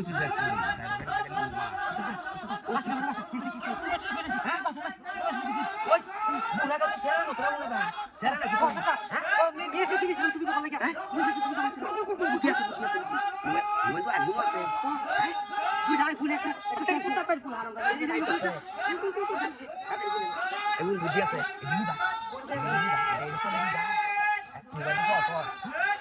বুঝি দেখছি ওই বুড়া তো সেরা না তোরা না সেরা না কি নিয়ে এসে তুমি তুমি কথা লাগে নিয়ে এসে তুমি কথা লাগে বুদ্ধি আছে বুদ্ধি আছে ওই তো আগুন আছে তুই ডাই ফুলে একটা একটা চিন্তা পাই ফুল হারাম দাদা এই ডাই ফুলে এমন বুদ্ধি আছে এগুলো বুঝো আইবা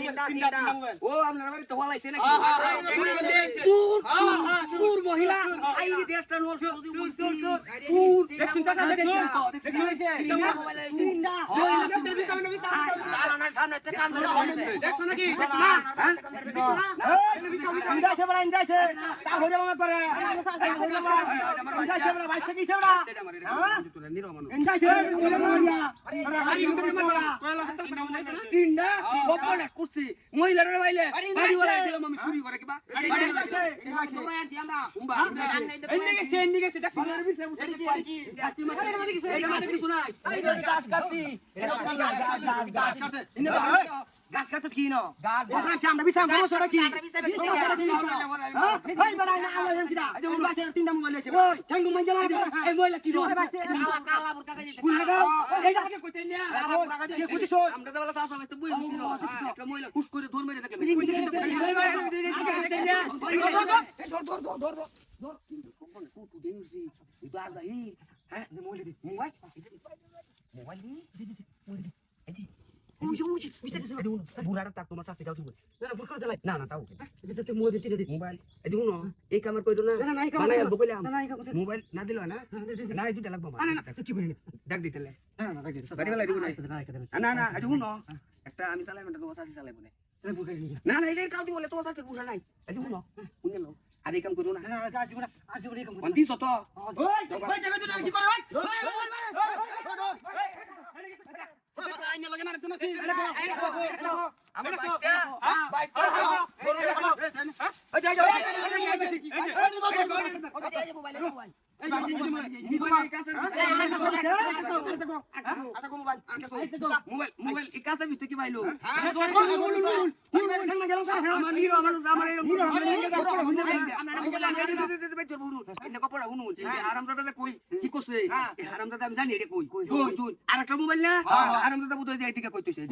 তিনটা তিনটা ও আপনার বাড়ি হলাইছে নাকি সুর মহিলা আই দেশটা নষ্ট করে বলছি সুর দেখুন চাচা দেখুন দেখুন চিন্তা চালানোর সামনে তে কাম ধরে দেখছ নাকি দেখছ না ইন্দাছে বড় ইন্দাছে তা হরে মামা করে ইন্দাছে বড় বাইসে কিছে বড় ইন্দাছে আরে হারি তিনটা বপনা করছি মহিলারা মাইলে বাড়ি ওরা দিল আমি চুরি করে কিবা গাছি কাটছি গাছ কাটছে গাছ কাটছে কি না ওখানে আমরা বিছাম সমস্যাটা কি সমস্যাটা কি হ্যাঁ ভাই বড় না আমরা জানি কিটা এই বাচ্চা তিনটা মোবাইল আছে ওই ঠ্যাঙ্গু মাইজা লাগে এই মোবাইল কি রে কালা কালা বুরকা গাইছে কুলা এইটা আগে কইতে নিয়া কালা বুরকা গাইছে কইতে আমরা তো বলা সাফ সাফ তো বই দিছিল একটা মহিলা কুস করে ধর মেরে দেখলে ধর ধর ধর ধর ধর ধর টু দেনুছি itu ada হ্যাঁ মোবাইল দি মোবাইল মোবাইল দি এজি মুজি মুজি বিস্তারিত শুনো দেখুন বুড়াটা তাক তোমার শাস্তি দাও তুমি না না ভুল করে না না তাও এটা তো মোবাইল দিতে মোবাইল এই দেখুন এই কামের না না না এই কামের বকইলাম না না এই কামের মোবাইল না দিলো না না এই দুটা লাগবে না না কি বলি ডাক দিতেলে না না ডাক দিতে গাড়ি वाला দিবো না না না এই দেখুন একটা আমি চালাই মানে তোমার শাস্তি চালাই বলে না না কাউ তোমার শাস্তি বুঝা নাই এই দেখুন শুনে লো আর এই কাম করো না না আজ আজ কাম করো দিছ তো ওই ওই জায়গা তুই কি করে ওই আমার বাইটা বাইটা আমি জানি এটা কই আর একটা মোবাইল না হারামদাদা বুঝতে যাই থেকে কইতেছে